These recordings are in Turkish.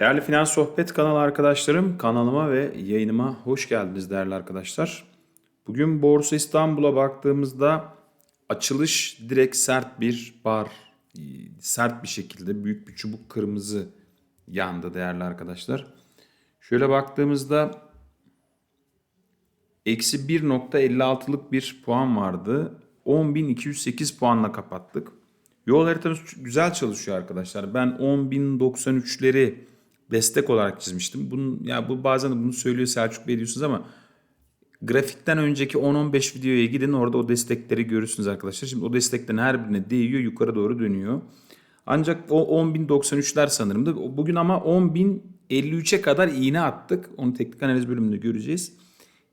Değerli Finans Sohbet kanalı arkadaşlarım, kanalıma ve yayınıma hoş geldiniz değerli arkadaşlar. Bugün Borsa İstanbul'a baktığımızda açılış direkt sert bir bar, sert bir şekilde büyük bir çubuk kırmızı yandı değerli arkadaşlar. Şöyle baktığımızda eksi 1.56'lık bir puan vardı. 10.208 puanla kapattık. Yol haritamız güzel çalışıyor arkadaşlar. Ben 10.093'leri destek olarak çizmiştim. Bunun, ya bu bazen bunu söylüyor Selçuk Bey diyorsunuz ama grafikten önceki 10-15 videoya gidin orada o destekleri görürsünüz arkadaşlar. Şimdi o desteklerin her birine değiyor yukarı doğru dönüyor. Ancak o 10.093'ler sanırım da bugün ama 10.053'e kadar iğne attık. Onu teknik analiz bölümünde göreceğiz.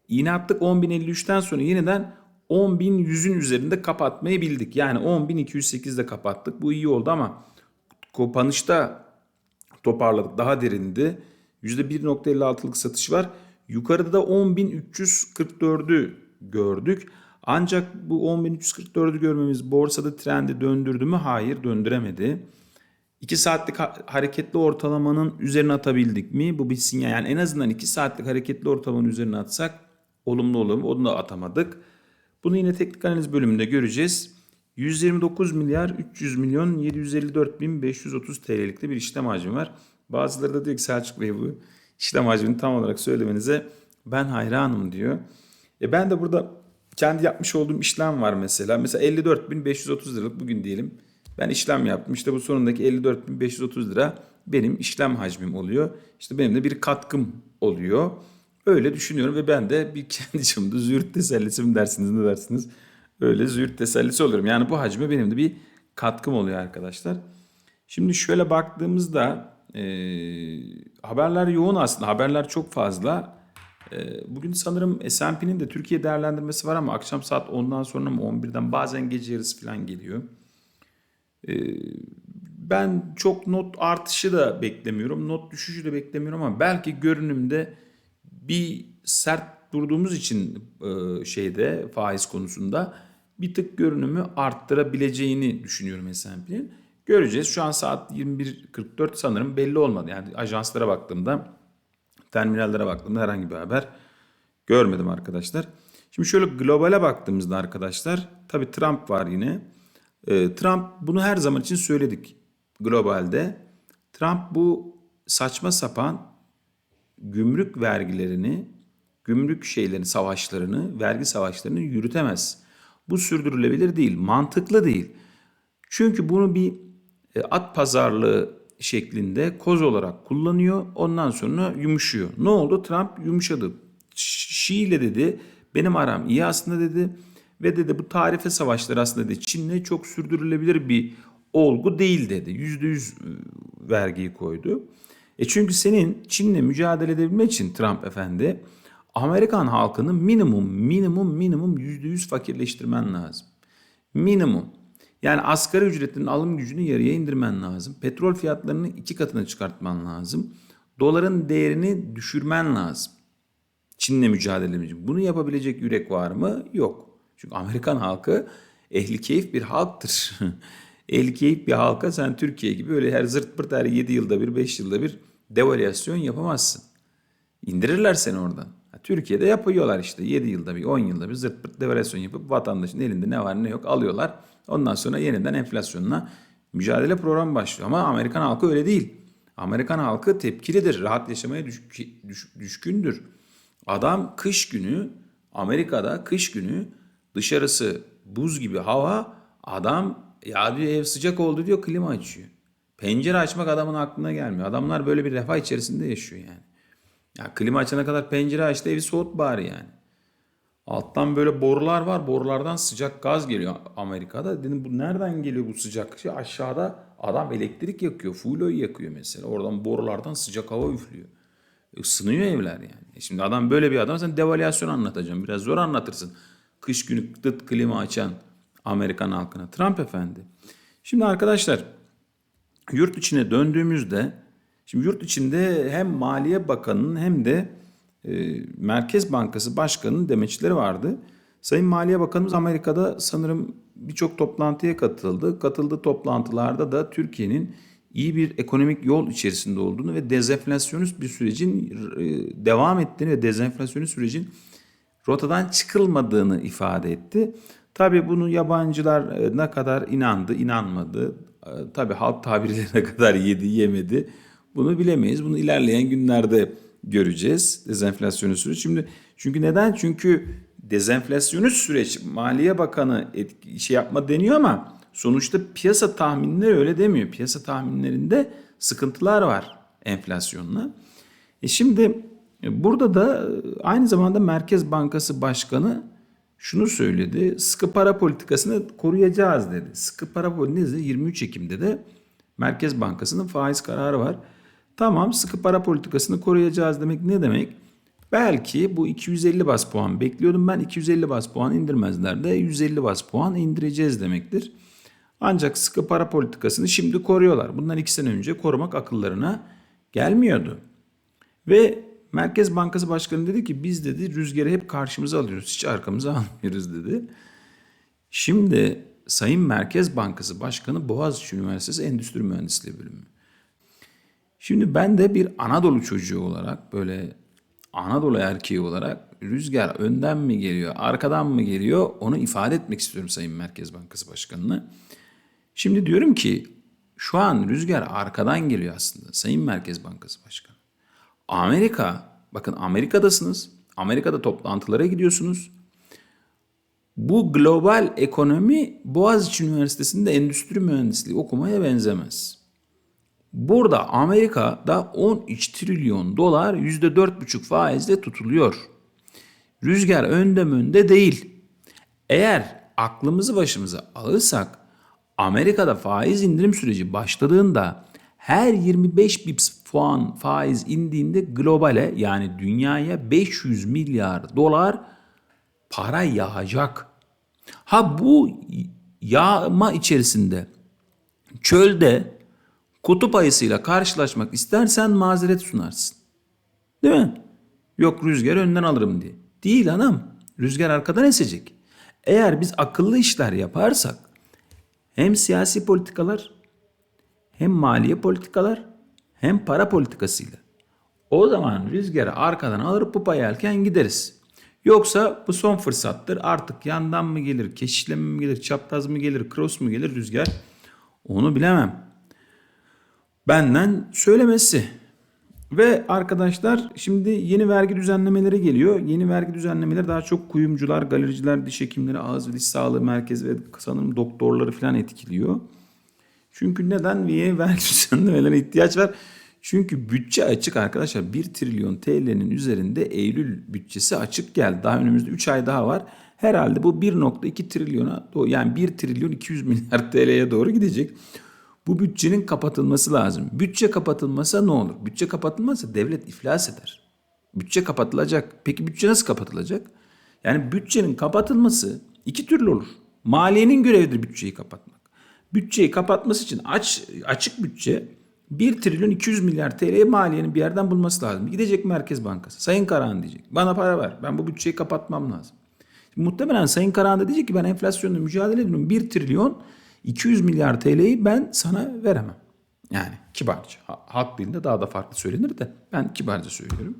İğne attık 10.053'ten sonra yeniden 10.100'ün üzerinde kapatmayı bildik. Yani 10.208'de kapattık. Bu iyi oldu ama kapanışta toparladık. Daha derindi. %1.56'lık satış var. Yukarıda da 10.344'ü gördük. Ancak bu 10.344'ü görmemiz borsada trendi döndürdü mü? Hayır döndüremedi. 2 saatlik hareketli ortalamanın üzerine atabildik mi? Bu bir sinyal. Yani en azından 2 saatlik hareketli ortalamanın üzerine atsak olumlu olur mu? Onu da atamadık. Bunu yine teknik analiz bölümünde göreceğiz. 129 milyar 300 milyon 754 bin 530 TL'likte bir işlem hacmi var. Bazıları da diyor ki Selçuk Bey bu işlem hacmini tam olarak söylemenize ben hayranım diyor. E ben de burada kendi yapmış olduğum işlem var mesela. Mesela 54.530 liralık bugün diyelim. Ben işlem yaptım. İşte bu sonundaki 54.530 lira benim işlem hacmim oluyor. İşte benim de bir katkım oluyor. Öyle düşünüyorum ve ben de bir kendi çapımda züğürt tesellisi mi dersiniz ne dersiniz? Öyle züğürt tesellisi oluyorum. Yani bu hacme benim de bir katkım oluyor arkadaşlar. Şimdi şöyle baktığımızda e, haberler yoğun aslında. Haberler çok fazla. E, bugün sanırım S&P'nin de Türkiye değerlendirmesi var ama akşam saat 10'dan sonra mı 11'den bazen gece yarısı falan geliyor. E, ben çok not artışı da beklemiyorum. Not düşüşü de beklemiyorum ama belki görünümde bir sert durduğumuz için e, şeyde faiz konusunda bir tık görünümü arttırabileceğini düşünüyorum S&P'nin. Göreceğiz. Şu an saat 21.44 sanırım belli olmadı. Yani ajanslara baktığımda, terminallere baktığımda herhangi bir haber görmedim arkadaşlar. Şimdi şöyle globale baktığımızda arkadaşlar tabii Trump var yine. E, Trump bunu her zaman için söyledik globalde. Trump bu saçma sapan gümrük vergilerini, gümrük şeylerini, savaşlarını, vergi savaşlarını yürütemez. Bu sürdürülebilir değil, mantıklı değil. Çünkü bunu bir e, at pazarlığı şeklinde koz olarak kullanıyor. Ondan sonra yumuşuyor. Ne oldu? Trump yumuşadı. Şii ile dedi benim aram iyi aslında dedi. Ve dedi bu tarife savaşları aslında dedi Çin'le çok sürdürülebilir bir olgu değil dedi. Yüzde yüz e, vergiyi koydu. E çünkü senin Çin'le mücadele edebilmek için Trump efendi Amerikan halkını minimum minimum minimum yüzde yüz fakirleştirmen lazım. Minimum. Yani asgari ücretinin alım gücünü yarıya indirmen lazım. Petrol fiyatlarını iki katına çıkartman lazım. Doların değerini düşürmen lazım. Çin'le mücadele için. Bunu yapabilecek yürek var mı? Yok. Çünkü Amerikan halkı ehli keyif bir halktır. ehli keyif bir halka sen Türkiye gibi öyle her zırt pırt her 7 yılda bir 5 yılda bir devalüasyon yapamazsın. İndirirler seni oradan. Türkiye'de yapıyorlar işte 7 yılda bir 10 yılda bir zırt pırt devalüasyon yapıp vatandaşın elinde ne var ne yok alıyorlar. Ondan sonra yeniden enflasyonla mücadele programı başlıyor. Ama Amerikan halkı öyle değil. Amerikan halkı tepkilidir. Rahat yaşamaya düş, düş, düşkündür. Adam kış günü Amerika'da kış günü dışarısı buz gibi hava adam ya diyor ev sıcak oldu diyor klima açıyor. Pencere açmak adamın aklına gelmiyor. Adamlar böyle bir refah içerisinde yaşıyor yani. Ya klima açana kadar pencere açtı evi soğut bari yani. Alttan böyle borular var. Borulardan sıcak gaz geliyor Amerika'da. Dedim bu nereden geliyor bu sıcak? Şey aşağıda adam elektrik yakıyor. Full oil yakıyor mesela. Oradan borulardan sıcak hava üflüyor. Isınıyor evler yani. E şimdi adam böyle bir adam sen devalüasyon anlatacağım. Biraz zor anlatırsın. Kış günü tıt klima açan Amerikan halkına. Trump efendi. Şimdi arkadaşlar yurt içine döndüğümüzde şimdi yurt içinde hem Maliye Bakanı'nın hem de e, Merkez Bankası Başkanı'nın demeçleri vardı. Sayın Maliye Bakanımız Amerika'da sanırım birçok toplantıya katıldı. Katıldığı toplantılarda da Türkiye'nin iyi bir ekonomik yol içerisinde olduğunu ve dezenflasyonist bir sürecin e, devam ettiğini ve dezenflasyonist sürecin rotadan çıkılmadığını ifade etti. Tabii bunu yabancılar e, ne kadar inandı, inanmadı. Tabii halk tabiriyle ne kadar yedi, yemedi. Bunu bilemeyiz. Bunu ilerleyen günlerde göreceğiz. Dezenflasyonist süreç. Şimdi çünkü neden? Çünkü dezenflasyonist süreç Maliye Bakanı etki, şey yapma deniyor ama sonuçta piyasa tahminleri öyle demiyor. Piyasa tahminlerinde sıkıntılar var enflasyonla. E şimdi e, burada da e, aynı zamanda Merkez Bankası Başkanı şunu söyledi. Sıkı para politikasını koruyacağız dedi. Sıkı para politikası 23 Ekim'de de Merkez Bankası'nın faiz kararı var. Tamam sıkı para politikasını koruyacağız demek ne demek? Belki bu 250 bas puan bekliyordum ben 250 bas puan indirmezler de 150 bas puan indireceğiz demektir. Ancak sıkı para politikasını şimdi koruyorlar. Bundan iki sene önce korumak akıllarına gelmiyordu. Ve Merkez Bankası Başkanı dedi ki biz dedi rüzgarı hep karşımıza alıyoruz. Hiç arkamıza almıyoruz dedi. Şimdi Sayın Merkez Bankası Başkanı Boğaziçi Üniversitesi Endüstri Mühendisliği bölümü. Şimdi ben de bir Anadolu çocuğu olarak böyle Anadolu erkeği olarak rüzgar önden mi geliyor, arkadan mı geliyor onu ifade etmek istiyorum Sayın Merkez Bankası Başkanı'na. Şimdi diyorum ki şu an rüzgar arkadan geliyor aslında Sayın Merkez Bankası Başkanı. Amerika, bakın Amerika'dasınız. Amerika'da toplantılara gidiyorsunuz. Bu global ekonomi Boğaziçi Üniversitesi'nde endüstri mühendisliği okumaya benzemez. Burada Amerika'da 13 trilyon dolar %4,5 faizle tutuluyor. Rüzgar önde önde değil. Eğer aklımızı başımıza alırsak Amerika'da faiz indirim süreci başladığında her 25 bips puan faiz indiğinde globale yani dünyaya 500 milyar dolar para yağacak. Ha bu yağma içerisinde çölde kutup ayısıyla karşılaşmak istersen mazeret sunarsın. Değil mi? Yok rüzgar önden alırım diye. Değil anam. Rüzgar arkadan esecek. Eğer biz akıllı işler yaparsak hem siyasi politikalar hem maliye politikalar hem para politikasıyla o zaman rüzgarı arkadan alır pupa yelken gideriz. Yoksa bu son fırsattır. Artık yandan mı gelir, keşişleme mi gelir, çapraz mı gelir, cross mu gelir rüzgar? Onu bilemem. Benden söylemesi. Ve arkadaşlar şimdi yeni vergi düzenlemeleri geliyor. Yeni vergi düzenlemeleri daha çok kuyumcular, galericiler, diş hekimleri, ağız ve diş sağlığı merkezi ve sanırım doktorları falan etkiliyor. Çünkü neden yeni vergi düzenlemelerine ihtiyaç var? Çünkü bütçe açık arkadaşlar 1 trilyon TL'nin üzerinde Eylül bütçesi açık geldi. Daha önümüzde 3 ay daha var. Herhalde bu 1.2 trilyona yani 1 trilyon 200 milyar TL'ye doğru gidecek. Bu bütçenin kapatılması lazım. Bütçe kapatılmasa ne olur? Bütçe kapatılmazsa devlet iflas eder. Bütçe kapatılacak. Peki bütçe nasıl kapatılacak? Yani bütçenin kapatılması iki türlü olur. Maliyenin görevidir bütçeyi kapatmak. Bütçeyi kapatması için aç, açık bütçe 1 trilyon 200 milyar TL'ye maliyenin bir yerden bulması lazım. Gidecek Merkez Bankası. Sayın Karahan diyecek. Bana para ver. Ben bu bütçeyi kapatmam lazım. Şimdi muhtemelen Sayın Karahan da diyecek ki ben enflasyonla mücadele ediyorum. 1 trilyon 200 milyar TL'yi ben sana veremem. Yani kibarca. Halk dilinde daha da farklı söylenir de ben kibarca söylüyorum.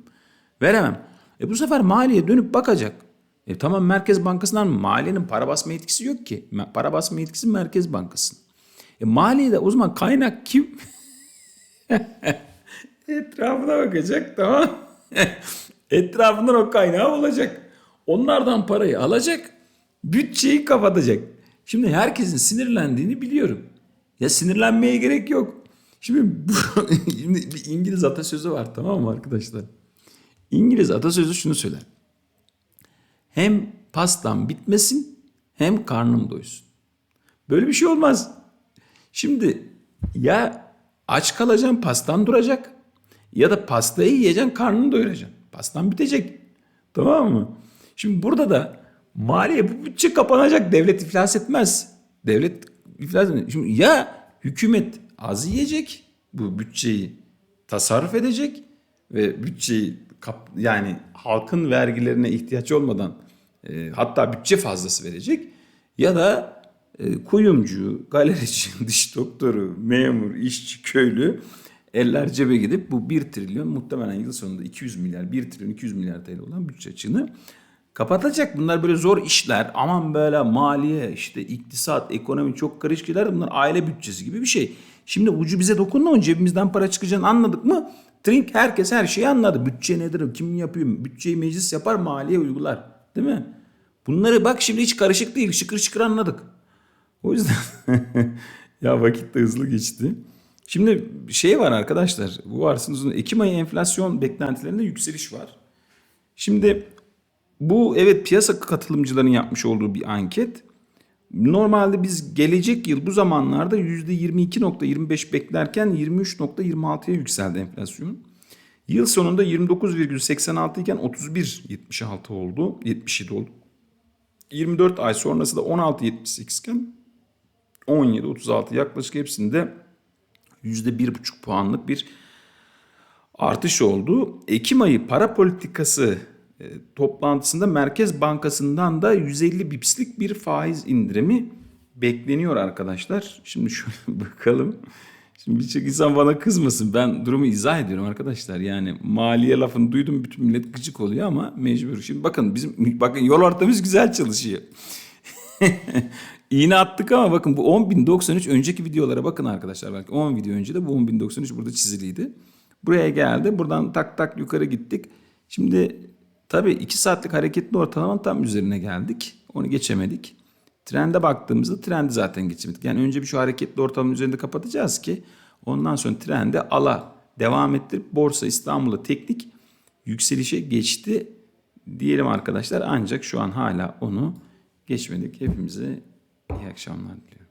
Veremem. E bu sefer maliye dönüp bakacak. E tamam Merkez Bankası'ndan maliyenin para basma yetkisi yok ki. Para basma yetkisi Merkez Bankası'nın. E maliyede o zaman kaynak kim? Etrafına bakacak tamam. Etrafından o kaynağı olacak. Onlardan parayı alacak. Bütçeyi kapatacak. Şimdi herkesin sinirlendiğini biliyorum. Ya sinirlenmeye gerek yok. Şimdi, bu, şimdi bir İngiliz atasözü var tamam mı arkadaşlar? İngiliz atasözü şunu söyler. Hem pastam bitmesin hem karnım doysun. Böyle bir şey olmaz. Şimdi ya aç kalacaksın pastan duracak ya da pastayı yiyeceksin karnını doyuracaksın. Pastan bitecek. Tamam mı? Şimdi burada da maliye bu bütçe kapanacak. Devlet iflas etmez. Devlet iflas etmez. Şimdi ya hükümet az yiyecek bu bütçeyi tasarruf edecek ve bütçeyi kap, yani halkın vergilerine ihtiyaç olmadan e, hatta bütçe fazlası verecek ya da e, kuyumcu, galerici, diş doktoru, memur, işçi, köylü eller cebe gidip bu 1 trilyon muhtemelen yıl sonunda 200 milyar, 1 trilyon 200 milyar TL olan bütçe açığını kapatacak. Bunlar böyle zor işler. Aman böyle maliye, işte iktisat, ekonomi çok karışık. Bunlar aile bütçesi gibi bir şey. Şimdi ucu bize dokundu mu cebimizden para çıkacağını anladık mı? Trink herkes her şeyi anladı. Bütçe nedir, kim yapıyor? Bütçeyi meclis yapar, maliye uygular. Değil mi? Bunları bak şimdi hiç karışık değil. Şıkır şıkır anladık. O yüzden ya vakit de hızlı geçti. Şimdi şey var arkadaşlar. Bu varsınız Ekim ayı enflasyon beklentilerinde yükseliş var. Şimdi bu evet piyasa katılımcıların yapmış olduğu bir anket. Normalde biz gelecek yıl bu zamanlarda %22.25 beklerken 23.26'ya yükseldi enflasyon. Yıl sonunda 29,86 iken 31.76 oldu. 77 oldu. 24 ay sonrası da 16.78 iken 17.36 yaklaşık hepsinde %1,5 puanlık bir artış oldu. Ekim ayı para politikası toplantısında Merkez Bankası'ndan da 150 bipslik bir faiz indirimi bekleniyor arkadaşlar. Şimdi şöyle bakalım. Şimdi birçok insan bana kızmasın. Ben durumu izah ediyorum arkadaşlar. Yani maliye lafını duydum bütün millet gıcık oluyor ama mecbur. Şimdi bakın bizim bakın yol ortamız güzel çalışıyor. İğne attık ama bakın bu 10.093 önceki videolara bakın arkadaşlar. Belki 10 video önce de bu 10.093 burada çiziliydi. Buraya geldi. Buradan tak tak yukarı gittik. Şimdi tabii 2 saatlik hareketli ortalamanın tam üzerine geldik. Onu geçemedik. Trende baktığımızda trendi zaten geçemedik. Yani önce bir şu hareketli ortalamanın üzerinde kapatacağız ki ondan sonra trende ala devam ettirip borsa İstanbul'da teknik yükselişe geçti diyelim arkadaşlar. Ancak şu an hala onu geçmedik. Hepimize iyi akşamlar diliyorum.